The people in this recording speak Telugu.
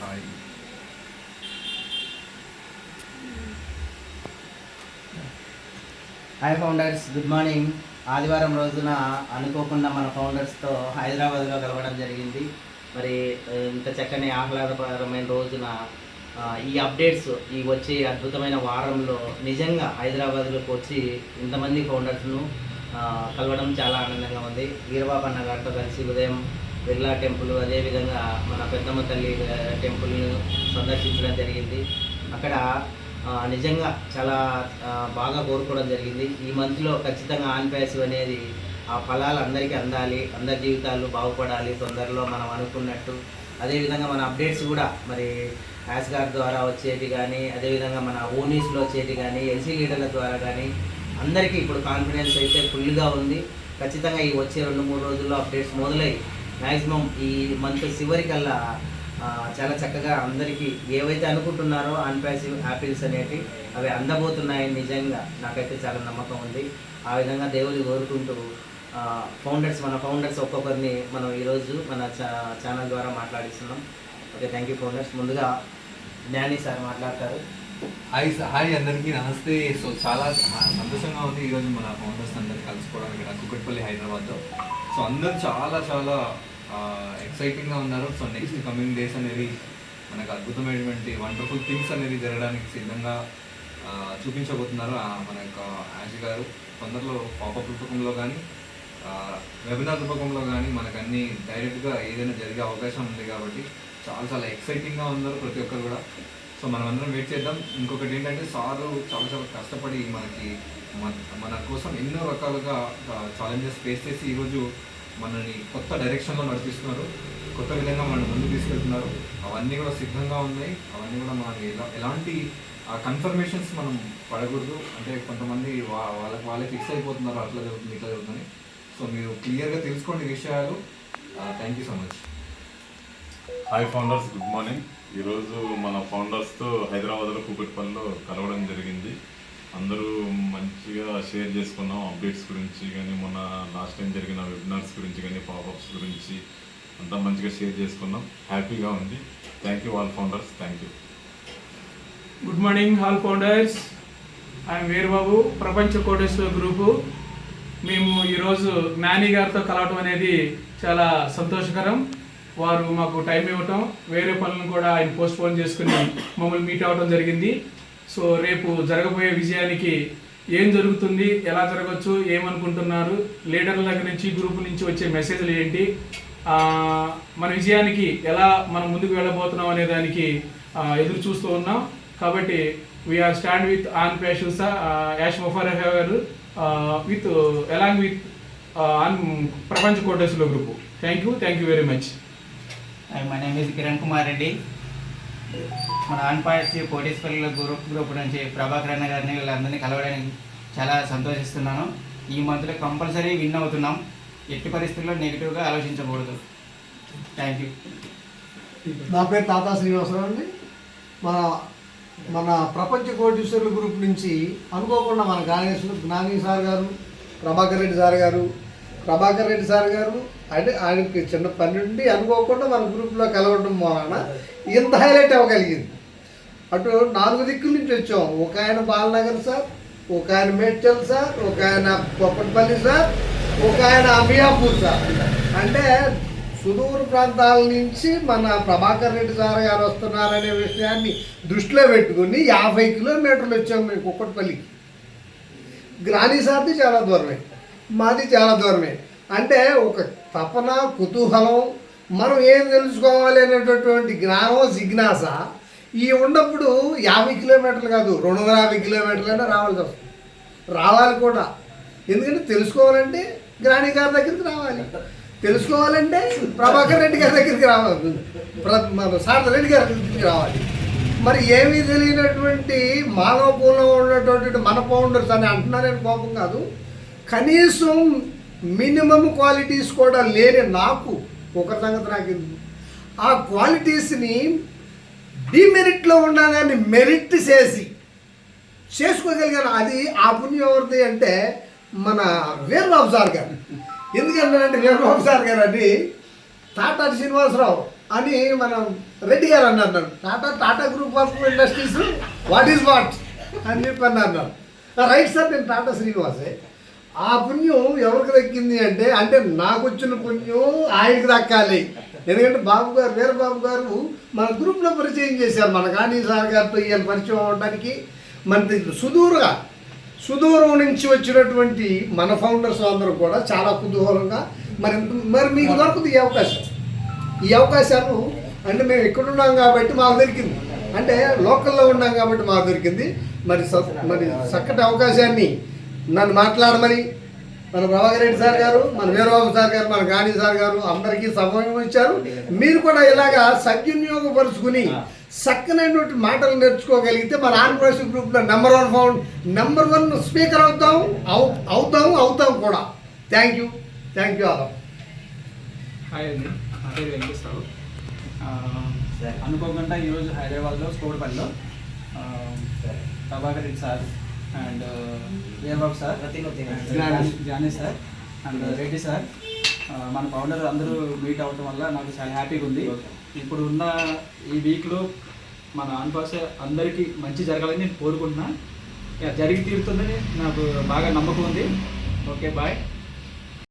Hi hi founders good morning ఆదివారం రోజున అనుకోకుండా మన ఫౌండర్స్తో హైదరాబాద్లో కలవడం జరిగింది. మరి ఇంత చక్కని ఆహ్లాదకరమైన రోజున ఈ అప్డేట్స్ ఈ వచ్చే అద్భుతమైన వారంలో నిజంగా హైదరాబాద్లోకి వచ్చి ఇంతమంది ఫౌండర్స్ను కలవడం చాలా ఆనందంగా ఉంది. వీరబాబు అన్న గారితో కలిసి ఉదయం బిర్లా టెంపుల్ అదేవిధంగా మన పెద్దమ్మ తల్లి టెంపుల్ను సందర్శించడం జరిగింది. అక్కడ నిజంగా చాలా బాగా కోరుకోవడం జరిగింది. ఈ మంత్లో ఖచ్చితంగా ఆన్ అనేది ఆ ఫలాలు అందరికీ అందాలి అందరి జీవితాలు బాగుపడాలి తొందరలో మనం అనుకున్నట్టు. అదేవిధంగా మన అప్డేట్స్ కూడా మరి యాస్గార్డ్ ద్వారా వచ్చేటి కానీ అదేవిధంగా మన ఓనీస్లో వచ్చేటి కానీ ఎల్సీ లీడర్ల ద్వారా కానీ అందరికీ ఇప్పుడు కాన్ఫిడెన్స్ అయితే ఫుల్గా ఉంది. ఖచ్చితంగా ఈ వచ్చే రెండు మూడు రోజుల్లో అప్డేట్స్ మొదలై మ్యాక్సిమం ఈ మంత్ చివరికల్లా చాలా చక్కగా అందరికీ ఏవైతే అనుకుంటున్నారో అన్పాసివ్ యాపిల్స్ అనేవి అవి అందబోతున్నాయి నిజంగా నాకైతే చాలా నమ్మకం ఉంది. ఆ విధంగా దేవుని కోరుకుంటూ ఫౌండర్స్ మన ఫౌండర్స్ ఒక్కొక్కరిని మనం ఈరోజు మన ఛానల్ ద్వారా మాట్లాడిస్తున్నాం. ఓకే థ్యాంక్ యూ ఫౌండర్స్ ముందుగా జ్ఞాని సార్ మాట్లాడతారు. హాయ్ హాయ్ అందరికీ నమస్తే. సో చాలా సంతోషంగా ఉంది ఈరోజు మన ఫౌండర్స్ అందరు కలుసుకోవడం ఇక్కడ కుక్కట్పల్లి హైదరాబాద్లో. సో అందరూ చాలా చాలా ఎక్సైటింగ్గా ఉన్నారు. సో నెక్స్ట్ కమింగ్ డేస్ అనేది మనకు అద్భుతమైనటువంటి వండర్ఫుల్ థింగ్స్ అనేది జరగడానికి సిద్ధంగా చూపించబోతున్నారు మన యొక్క యాజ్ గారు. తొందరలో పాపప్ రూపకంలో కానీ వెబినార్ రూపకంలో కానీ మనకు అన్ని డైరెక్ట్గా ఏదైనా జరిగే అవకాశం ఉంది కాబట్టి చాలా చాలా ఎక్సైటింగ్గా ఉన్నారు ప్రతి ఒక్కరు కూడా. సో మనం అందరం వెయిట్ చేద్దాం. ఇంకొకటి ఏంటంటే సారు చాలా చాలా కష్టపడి మనకి మన మన కోసం ఎన్నో రకాలుగా ఛాలెంజెస్ ఫేస్ చేసి ఈరోజు మనని కొత్త డైరెక్షన్లో నడిపిస్తున్నారు. కొత్త విధంగా మనం ముందుకు తీసుకెళ్తున్నారు. అవన్నీ కూడా సిద్ధంగా ఉన్నాయి. అవన్నీ కూడా మనకి ఎలా ఎలాంటి కన్ఫర్మేషన్స్ మనం పడకూడదు. అంటే కొంతమంది వాళ్ళకి వాళ్ళే ఫిక్స్ అయిపోతున్నారు. అట్లా జరుగుతుంది ఇట్లా జరుగుతుంది. సో మీరు క్లియర్గా తెలుసుకోండి విషయాలు. Thank you so much hi founders good morning ఈరోజు మన ఫౌండర్స్తో హైదరాబాద్లో కూకట్పల్లిలో కలవడం జరిగింది. అందరూ మంచిగా షేర్ చేసుకున్నాం అప్డేట్స్ గురించి కానీ మొన్న లాస్ట్ టైం జరిగిన వెబినార్స్ గురించి కానీ పాపప్స్ గురించి అంతా మంచిగా షేర్ చేసుకున్నాం. హ్యాపీగా ఉంది. Thank you all founders. Thank you. Good morning all founders. I'm Veerababu Prapancha Koteswara group. మేము ఈరోజు జ్ఞాని గారితో కలవటం అనేది చాలా సంతోషకరం. వారు మాకు టైం ఇవ్వటం వేరే పనులను కూడా ఆయన పోస్ట్పోన్ చేసుకుని మమ్మల్ని మీట్ అవ్వడం జరిగింది. సో రేపు జరగబోయే విజయానికి ఏం జరుగుతుంది ఎలా జరగవచ్చు ఏమనుకుంటున్నారు లీడర్ల దగ్గర నుంచి గ్రూప్ నుంచి వచ్చే మెసేజ్లు ఏంటి మన విజయానికి ఎలా మనం ముందుకు వెళ్ళబోతున్నాం అనే దానికి ఎదురు చూస్తూ ఉన్నాం. కాబట్టి we are stand with on ప్యాషూస యాష్ మొఫార్ గారు with along with on Prapancha Koteswara group thank you thank you very much my name is Kiran Kumar Reddy మన ఆన్పాయసి కోటేశ్వరుల గ్రూప్ గ్రూప్ నుంచి ప్రభాకర్ అన్న గారిని వీళ్ళందరినీ కలవడానికి చాలా సంతోషిస్తున్నాను. ఈ మంత్లో కంపల్సరీ విన్ అవుతున్నాం. ఎట్టి పరిస్థితుల్లో నెగిటివ్గా ఆలోచించకూడదు. థ్యాంక్ యూ నా పేరు తాతా శ్రీనివాసరావు అండి. మన మన ప్రపంచ కోటీశ్వరుల గ్రూప్ నుంచి అనుకోకుండా మన జ్ఞానేశ్వర జ్ఞాని సార్ గారు ప్రభాకర్ రెడ్డి సార్ గారు ప్రభాకర్ రెడ్డి సార్ గారు అంటే ఆయనకి చిన్న పని నుండి అనుకోకుండా మన గ్రూప్లో కలవడం వలన ఇంత హైలైట్ అవ్వగలిగింది. అటు నాలుగు దిక్కుల నుంచి వచ్చాం. ఒక ఆయన బాలనగర్ సార్ ఒక ఆయన మేడ్చల్ సార్ ఒక ఆయన పొప్పటిపల్లి సార్ ఒక ఆయన అమియాపూర్ సార్. అంటే సుదూర ప్రాంతాల నుంచి మన ప్రభాకర్ రెడ్డి సార్ గారు వస్తున్నారనే విషయాన్ని దృష్టిలో పెట్టుకుని యాభై కిలోమీటర్లు వచ్చాం మేము కుక్కటిపల్లికి గ్రానీ సార్ది చాలా దూరమే. మాది చాలా దూరమే. అంటే ఒక తపన కుతూహలం మనం ఏం తెలుసుకోవాలి అనేటటువంటి జ్ఞానం జిజ్ఞాస ఈ ఉన్నప్పుడు యాభై కిలోమీటర్లు కాదు రెండు వందల యాభై కిలోమీటర్లైనా రావాల్సి వస్తుంది. రావాలి కూడా. ఎందుకంటే తెలుసుకోవాలంటే గ్రాణి గారి దగ్గరికి రావాలి. తెలుసుకోవాలంటే ప్రభాకర్ రెడ్డి గారి దగ్గరికి రావాలి. ప్ర- మన శారద రెడ్డి గారి దగ్గరికి రావాలి. మరి ఏమీ తెలియనటువంటి మానవ పూర్ణంగా ఉన్నటువంటి మన పౌండర్స్ అని అంటున్నారని కోపం కాదు. కనీసం మినిమం క్వాలిటీస్ కూడా లేని నాకు ఒక సంగతి నాకు ఆ క్వాలిటీస్ని డిమెరిట్లో ఉండగానే మెరిట్ చేసి చేసుకోగలిగాను. అది ఆ పుణ్యం ఎవరిది అంటే మన వీరబాబు సార్ గారు. ఎందుకంటారంటే వీరబాబు సార్ గారు అని టాటా శ్రీనివాసరావు అని మనం రెడ్డి గారు అన్నారు Tata Tata group of industries what is what అని చెప్పి అన్నారు రైట్ సార్ నేను టాటా శ్రీనివాసే. ఆ పుణ్యం ఎవరికి దక్కింది అంటే అంటే నాకు వచ్చిన పుణ్యం ఆయనకి దక్కాలి. ఎందుకంటే బాబు గారు వీరబాబు గారు మన గ్రూప్లో పరిచయం చేశారు మన కానీ సార్ గారితో ఈయన పరిచయం అవడానికి మన సుదూరుగా సుదూరం నుంచి వచ్చినటువంటి మన ఫౌండర్స్ అందరూ కూడా చాలా కుతూహలంగా మరి మరి మీకు దొరుకుతుంది ఈ అవకాశం. ఈ అవకాశాలు అంటే మేము ఎక్కడున్నాం కాబట్టి మాకు దొరికింది. అంటే లోకల్లో ఉన్నాం కాబట్టి మాకు దొరికింది. మరి స- మరి చక్కటి అవకాశాన్ని నన్ను మాట్లాడమని మన ప్రభాకర్ రెడ్డి సార్ గారు మన వీరబాబు సార్ గారు మన గాంధీ సార్ గారు అందరికీ సమయం ఇచ్చారు. మీరు కూడా ఇలాగా సద్వినియోగపరుచుకుని చక్కనైనటువంటి మాటలు నేర్చుకోగలిగితే మన ఆంధ్రప్రదేశ్ గ్రూప్లో number one found number one speaker అవుతాం అవు అవుతాం అవుతాం కూడా. Thank you thank you all hi అండి. నా పేరు వెంకటేశ్వరరావు. ఆ, అనుకోకుండా ఈరోజు హైదరాబాద్లో స్కోడ్పల్లిలో ఆ, Prabhakar Reddy sir and Veerababu sir. Jani- sir. And Reddy sir. మన ఫౌండర్ అందరూ మీట్ అవ్వటం వల్ల నాకు చాలా హ్యాపీగా ఉంది. ఇప్పుడు ఉన్న ఈ వీక్లో మన ఆన్పాస్ అందరికీ మంచి జరగాలని నేను కోరుకుంటున్నా. యా, జరిగి తీరుతుందని నాకు బాగా నమ్మకం ఉంది. Okay bye.